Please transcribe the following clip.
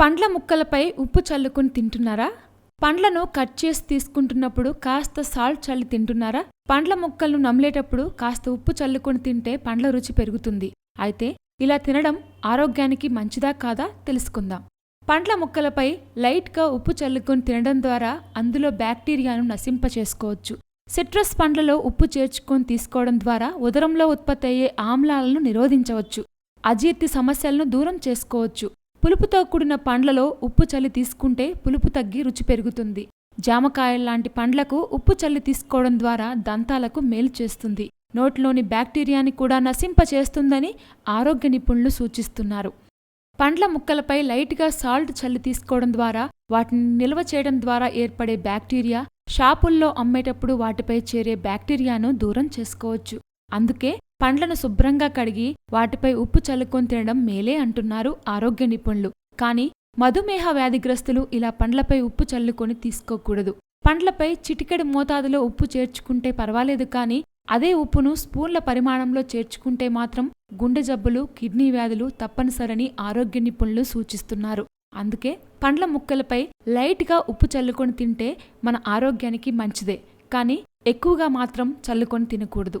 పండ్ల ముక్కలపై ఉప్పు చల్లుకుని తింటున్నారా? పండ్లను కట్ చేసి తీసుకుంటున్నప్పుడు కాస్త సాల్ట్ చల్లి తింటున్నారా? పండ్ల ముక్కలను నమిలేటప్పుడు కాస్త ఉప్పు చల్లుకొని తింటే పండ్ల రుచి పెరుగుతుంది. అయితే ఇలా తినడం ఆరోగ్యానికి మంచిదా కాదా తెలుసుకుందాం. పండ్ల ముక్కలపై లైట్గా ఉప్పు చల్లుకొని తినడం ద్వారా అందులో బ్యాక్టీరియాను నశింపచేసుకోవచ్చు. సిట్రస్ పండ్లలో ఉప్పు చేర్చుకొని తీసుకోవడం ద్వారా ఉదరంలో ఉత్పత్తి అయ్యే ఆమ్లాలను నిరోధించవచ్చు. అజీర్తి సమస్యలను దూరం చేసుకోవచ్చు. పులుపుతో కూడిన పండ్లలో ఉప్పు చల్లి తీసుకుంటే పులుపు తగ్గి రుచి పెరుగుతుంది. జామకాయల్లాంటి పండ్లకు ఉప్పు చల్లి తీసుకోవడం ద్వారా దంతాలకు మేలు చేస్తుంది. నోట్లోని బ్యాక్టీరియాని కూడా నశింపచేస్తుందని ఆరోగ్య నిపుణులు సూచిస్తున్నారు. పండ్ల ముక్కలపై లైట్గా సాల్ట్ చల్లి తీసుకోవడం ద్వారా వాటిని నిల్వ చేయడం ద్వారా ఏర్పడే బ్యాక్టీరియా షాపుల్లో అమ్మేటప్పుడు వాటిపై చేరే బ్యాక్టీరియాను దూరం చేసుకోవచ్చు. అందుకే పండ్లను శుభ్రంగా కడిగి వాటిపై ఉప్పు చల్లుకొని తినడం మేలే అంటున్నారు ఆరోగ్య నిపుణులు. కానీ మధుమేహ వ్యాధిగ్రస్తులు ఇలా పండ్లపై ఉప్పు చల్లుకొని తీసుకోకూడదు. పండ్లపై చిటికెడు మోతాదులో ఉప్పు చేర్చుకుంటే పర్వాలేదు కానీ అదే ఉప్పును స్పూన్ల పరిమాణంలో చేర్చుకుంటే మాత్రం గుండె జబ్బులు కిడ్నీ వ్యాధులు తప్పనిసరని ఆరోగ్య నిపుణులు సూచిస్తున్నారు. అందుకే పండ్ల ముక్కలపై లైట్గా ఉప్పు చల్లుకొని తింటే మన ఆరోగ్యానికి మంచిదే. కానీ ఎక్కువగా మాత్రం చల్లుకొని తినకూడదు.